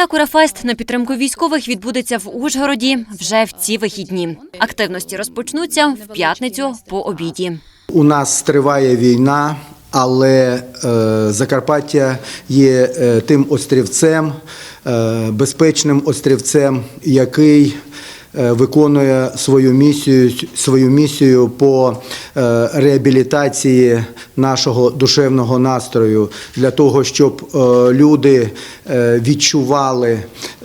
Сакура Фест на підтримку військових відбудеться в Ужгороді вже в ці вихідні. Активності розпочнуться в п'ятницю по обіді. У нас триває війна, але е, Закарпаття є е, тим острівцем, е, безпечним острівцем, який виконує свою місію, свою місію по е, реабілітації нашого душевного настрою. Для того, щоб е, люди е, відчували,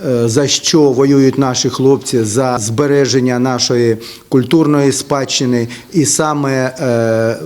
е, за що воюють наші хлопці, за збереження нашої культурної спадщини, і саме е,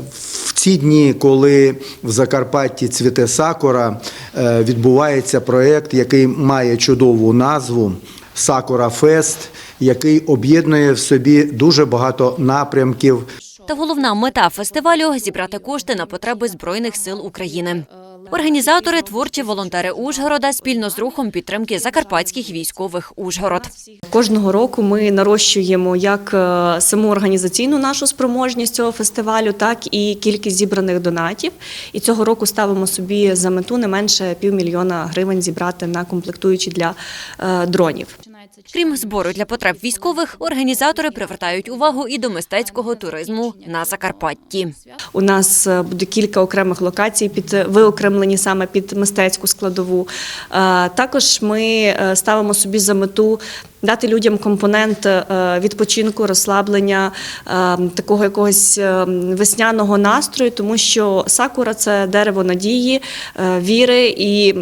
в ці дні, коли в Закарпатті цвіте сакура, е, відбувається проєкт, який має чудову назву Сакура Фест, який об'єднує в собі дуже багато напрямків. Та головна мета фестивалю зібрати кошти на потреби збройних сил України. Організатори творчі волонтери Ужгорода спільно з рухом підтримки закарпатських військових Ужгород. Кожного року ми нарощуємо як е, саму організаційну нашу спроможність цього фестивалю, так і кількість зібраних донатів. І цього року ставимо собі за мету не менше півмільйона гривень зібрати на комплектуючі для е, дронів. Крім збору для потреб військових, організатори привертають увагу і до мистецького туризму на Закарпатті. У нас е, буде кілька окремих локацій, під виокремлені саме під мистецьку складову. Е, Також ми е, ставимо собі за мету дати людям компонент е, відпочинку, розслаблення, е, такого якогось е, весняного настрою, тому що сакура це дерево надії, е, віри. І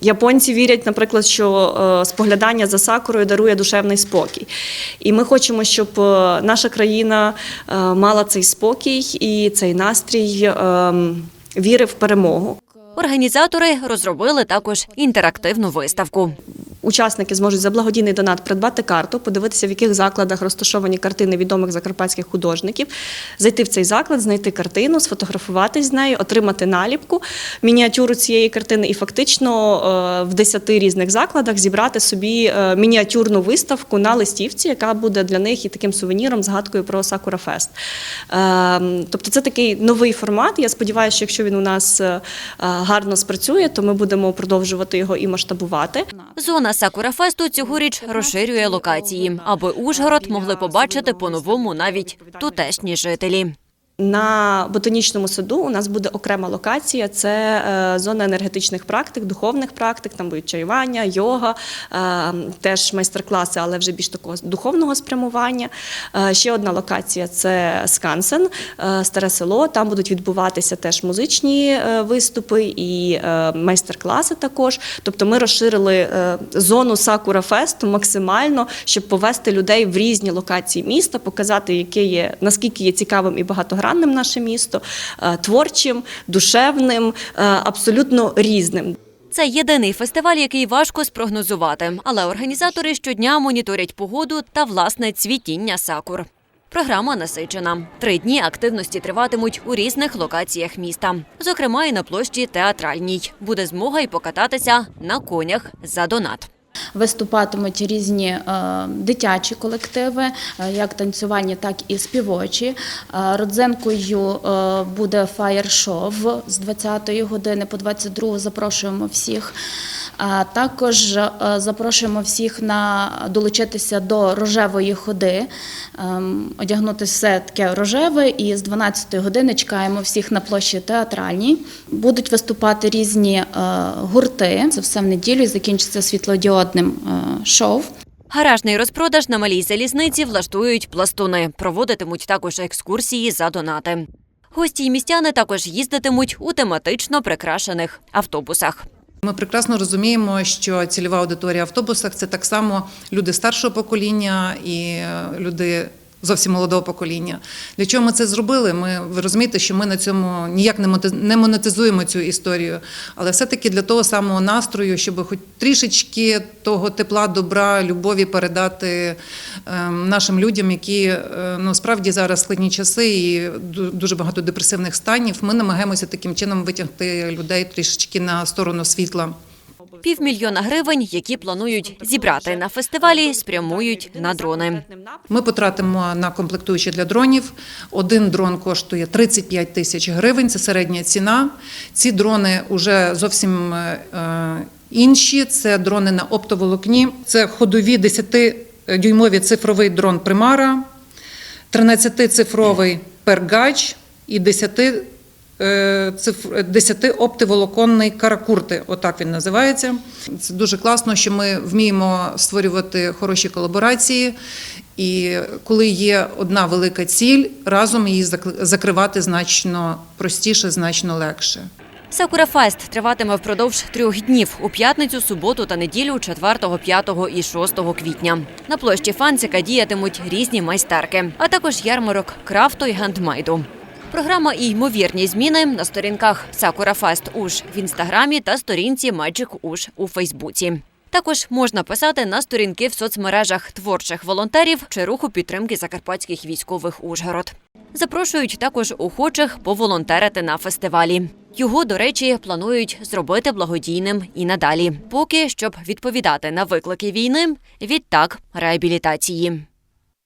японці вірять, наприклад, що е, споглядання за сакурою дарує душевний спокій. І ми хочемо, щоб е, наша країна е, мала цей спокій і цей настрій е, віри в перемогу. Організатори розробили також інтерактивну виставку. Учасники зможуть за благодійний донат придбати карту, подивитися, в яких закладах розташовані картини відомих закарпатських художників, зайти в цей заклад, знайти картину, сфотографуватись з нею, отримати наліпку, мініатюру цієї картини і фактично е, в 10 різних закладах зібрати собі е, мініатюрну виставку на листівці, яка буде для них і таким сувеніром, згадкою про Сакура Фест. Ем, Тобто це такий новий формат. Я сподіваюся, що якщо він у нас е, гарно спрацює, то ми будемо продовжувати його і масштабувати. Зона Сакура Фесту цьогоріч розширює локації, аби Ужгород могли побачити по-новому навіть тутешні жителі. На ботанічному саду у нас буде окрема локація. Це е, зона енергетичних практик, духовних практик. Там будуть чаювання, йога, е, теж майстер-класи, але вже більш такого духовного спрямування. Е, ще одна локація це Скансен, старе село. Там будуть відбуватися теж музичні виступи і майстер-класи також. Тобто ми розширили зону Сакура Фесту максимально, щоб повести людей в різні локації міста, показати, яке є наскільки є цікавим і багатогранним наше місто, е, творчим, душевним, е, абсолютно різним. Це єдиний фестиваль, який важко спрогнозувати, але організатори щодня моніторять погоду та власне цвітіння сакур. Програма насичена. Три дні активності триватимуть у різних локаціях міста, зокрема і на площі театральній. Буде змога й покататися на конях за донат. Виступатимуть різні е, дитячі колективи, е, як танцювальні, так і співочі. Родзенкою е, буде фаєр-шов з 20-ї години по 22 запрошуємо всіх. А також е, запрошуємо всіх на долучитися до рожевої ходи, ем, одягнути все таке рожеве, і з 12 години чекаємо всіх на площі театральній. Будуть виступати різні е, гурти. Це все в неділю і закінчиться світлодіодним е, шоу. Гаражний розпродаж на малій залізниці влаштують пластуни. Проводитимуть також екскурсії за донати. Гості й містяни також їздитимуть у тематично прикрашених автобусах. Ми прекрасно розуміємо, що цільова аудиторія автобусах це так само люди старшого покоління і е, люди. Зовсім молодого покоління. Для чого ми це зробили? Ми ви розумієте, що ми на цьому ніяк не монетизуємо цю історію, але все-таки для того самого настрою, щоб хоч трішечки того тепла, добра, любові передати ем, нашим людям, які е, ну справді зараз складні часи і дуже багато депресивних станів. Ми намагаємося таким чином витягти людей трішечки на сторону світла. Півмільйона гривень, які планують зібрати на фестивалі, спрямують на дрони. Ми потратимо на комплектуючі для дронів. Один дрон коштує 35 тисяч гривень. Це середня ціна. Ці дрони вже зовсім е, інші. Це дрони на оптоволокні. Це ходові 10-дюймові цифровий дрон Примара, 13-цифровий пергач і 10 е, цифр 10 оптиволоконний каракурти, отак він називається. Це дуже класно, що ми вміємо створювати хороші колаборації. І коли є одна велика ціль, разом її зак- закривати значно простіше, значно легше. Сакура Фест триватиме впродовж трьох днів у п'ятницю, суботу та неділю 4, 5 і 6 квітня. На площі Фанцика діятимуть різні майстерки, а також ярмарок крафту і гандмайду. Програма і ймовірні зміни на сторінках Сакура Фест Уж в інстаграмі та сторінці Magic Уж у Фейсбуці. Також можна писати на сторінки в соцмережах творчих волонтерів чи руху підтримки закарпатських військових Ужгород. Запрошують також охочих поволонтерити на фестивалі. Його, до речі, планують зробити благодійним і надалі, поки щоб відповідати на виклики війни, відтак реабілітації.